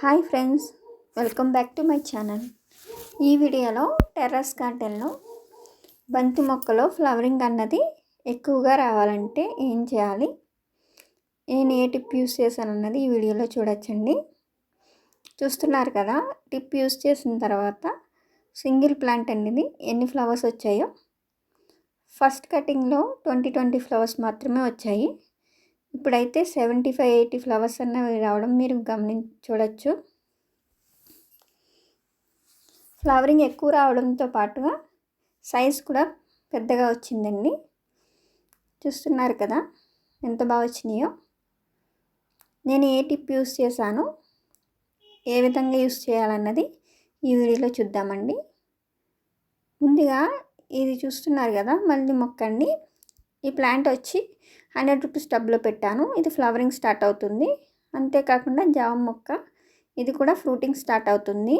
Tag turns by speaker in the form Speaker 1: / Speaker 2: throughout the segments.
Speaker 1: Hi friends welcome back to my channel. ఈ వీడియోలో terrace గార్డెన్లో బంతి మొక్కలో ఫ్లవరింగ్ అన్నది ఎక్కువగా రావాలంటే ఏం చేయాలి? నేను ఏ టిప్ యూస్ చేశాను అన్నది ఈ వీడియోలో చూడొచ్చండి. చూస్తున్నారు కదా టిప్ యూస్ చేసిన తర్వాత సింగిల్ ప్లాంట్ అనేది ఎన్ని ఫ్లవర్స్ వచ్చాయో? ఫస్ట్ కటింగ్లో ట్వంటీ ట్వంటీ ఫ్లవర్స్ మాత్రమే వచ్చాయి. ఇప్పుడైతే సెవెంటీ ఫైవ్ ఎయిటీ ఫ్లవర్స్ అన్నవి రావడం మీరు గమనించి చూడొచ్చు. ఫ్లవరింగ్ ఎక్కువ రావడంతో పాటుగా సైజ్ కూడా పెద్దగా వచ్చిందండి. చూస్తున్నారు కదా ఎంత బాగా వచ్చినాయో. నేను ఏ టిప్ యూస్ చేశాను ఏ విధంగా యూస్ చేయాలన్నది ఈ వీడియోలో చూద్దామండి. ముందుగా ఇది చూస్తున్నారు కదా మళ్ళీ మొక్కండి. ఈ ప్లాంట్ వచ్చి హండ్రెడ్ రూపీస్ టబ్లో పెట్టాను. ఇది ఫ్లవరింగ్ స్టార్ట్ అవుతుంది. అంతేకాకుండా జామ మొక్క ఇది కూడా ఫ్రూటింగ్ స్టార్ట్ అవుతుంది.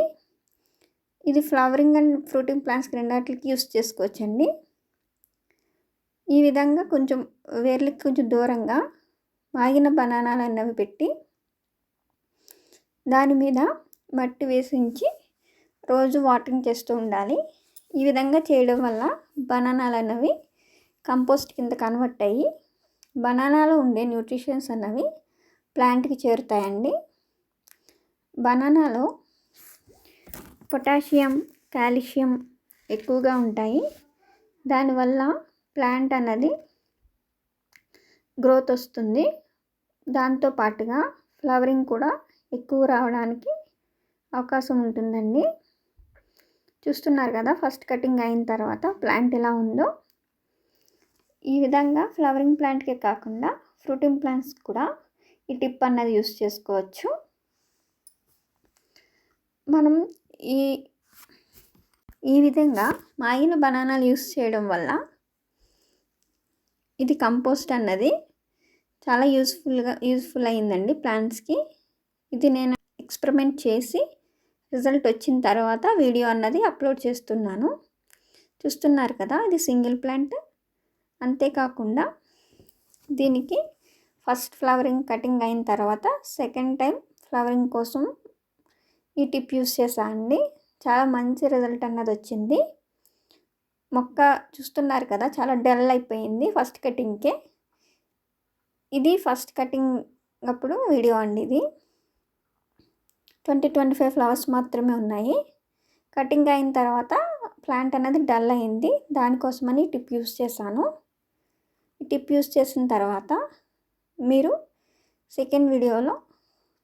Speaker 1: ఇది ఫ్లవరింగ్ అండ్ ఫ్రూటింగ్ ప్లాంట్స్ రెండాటికి యూస్ చేసుకోవచ్చండి. ఈ విధంగా కొంచెం వేర్లకి కొంచెం దూరంగా మాగిన బనానాలు అన్నవి పెట్టి దాని మీద మట్టి వేసించి రోజు వాటరింగ్ చేస్తూ ఉండాలి. ఈ విధంగా చేయడం వల్ల బనానాలు అన్నవి కంపోస్ట్ కింద కన్వర్ట్ అయ్యి బనానాలో ఉండే న్యూట్రిషన్స్ అన్నవి ప్లాంట్కి చేరుతాయండి. బనానాలో పొటాషియం కాల్షియం ఎక్కువగా ఉంటాయి. దానివల్ల ప్లాంట్ అన్నది గ్రోత్ వస్తుంది. దాంతో పాటుగా ఫ్లవరింగ్ కూడా ఎక్కువ రావడానికి అవకాశం ఉంటుందండి. చూస్తున్నారు కదా ఫస్ట్ కటింగ్ అయిన తర్వాత ప్లాంట్ ఎలా ఉందో. ఈ విధంగా ఫ్లవరింగ్ ప్లాంట్కే కాకుండా ఫ్రూటింగ్ ప్లాంట్స్ కూడా ఈ టిప్ అన్నది యూస్ చేసుకోవచ్చు. మనం ఈ ఈ విధంగా మాగిన బనానాలు యూస్ చేయడం వల్ల ఇది కంపోస్ట్ అన్నది చాలా యూస్ఫుల్గా యూస్ఫుల్ అయిందండి ప్లాంట్స్కి ఇది నేను ఎక్స్పెరిమెంట్ చేసి రిజల్ట్ వచ్చిన తర్వాత వీడియో అన్నది అప్లోడ్ చేస్తున్నాను. చూస్తున్నారు కదా ఇది సింగిల్ ప్లాంట్ అంతేకాకుండా దీనికి ఫస్ట్ ఫ్లవరింగ్ కటింగ్ అయిన తర్వాత సెకండ్ టైం ఫ్లవరింగ్ కోసం ఈ టిప్ యూస్ చేశానండి చాలా మంచి రిజల్ట్ అన్నది వచ్చింది. మొక్క చూస్తున్నారు కదా చాలా డల్ అయిపోయింది ఫస్ట్ కటింగ్కే. ఇది ఫస్ట్ కటింగ్ అప్పుడు వీడియో అండి ఇది. ట్వంటీ ట్వంటీ ఫైవ్ ఫ్లవర్స్ మాత్రమే ఉన్నాయి. కటింగ్ అయిన తర్వాత ప్లాంట్ అనేది డల్ అయింది. దానికోసమని టిప్ యూస్ చేశాను. టిప్ యూస్ చేసిన తర్వాత మీరు సెకండ్ వీడియోలో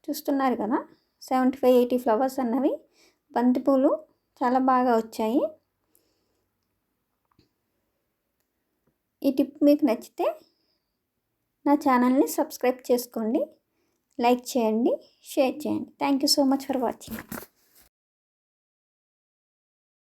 Speaker 1: చూస్తున్నారు కదా సెవెంటీ ఫైవ్ ఎయిటీ ఫ్లవర్స్ అన్నవి బంతిపూలు చాలా బాగా వచ్చాయి. ఈ టిప్ మీకు నచ్చితే నా ఛానల్ని సబ్స్క్రైబ్ చేసుకోండి లైక్ చేయండి షేర్ చేయండి. Thank you so much for watching.